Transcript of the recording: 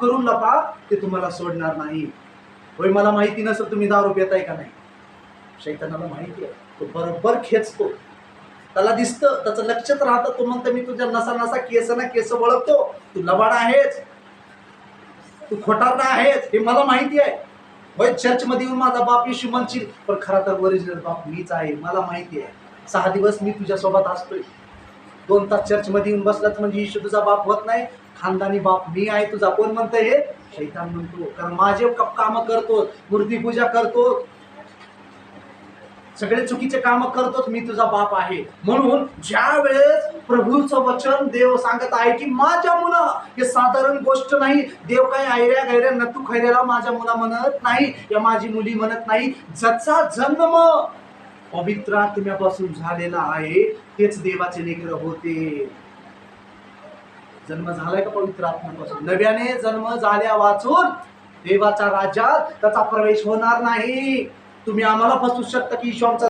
करून लपा ते तुम्हाला सोडणार नाही. होय मला माहिती नसेल तुम्ही दारू पेताय का नाही. शैतानाला माहिती आहे. तो बरोबर खेचतो. त्याला दिसतं त्याचं लक्षात राहतं. तो म्हणतो मी तुझ्या नसा नसा केस ना केस वळखतो. तू लबाड आहेच तू खोटारडा आहेस. हे मला माहिती आहे. होय चर्चमध्ये येऊन माझा बाप येशू म्हणशील पण खरा तर ओरिजिनल बाप मीच आहे. मला माहिती आहे. सहा दिवस मी तुझ्यासोबत असतोय. दोन तास चर्चमध्ये येऊन बसलात म्हणजे येशू तुझा बाप होत नाही. खानदानी बाप मी आहे तुझा कोण म्हणतं हे? शैतान म्हणतो. कारण माझे काम करतो मूर्तीपूजा करतो. सगळे चुकीचे काम करतोच मी तुझा बाप आहे. म्हणून ज्या वेळेस प्रभूचं वचन देव सांगत आहे की माझ्या मुला हे साधारण गोष्ट नाही. देव काय आयऱ्या गैऱ्या नतू खैऱ्याला माझ्या मुला म्हणत नाही या माझी मुली म्हणत नाही. जसा जन्म पवित्र आत्म्यापासून झालेला आहे तेच देवाचे लेकर होते. जन्म झालाय का पवित्र आत्म्यापासून? नव्याने जन्म झाल्या वाचून देवाच्या राज्यात त्याचा प्रवेश होणार नाही. तुम्ही आम्हाला फसू शकता की ईश्वरचा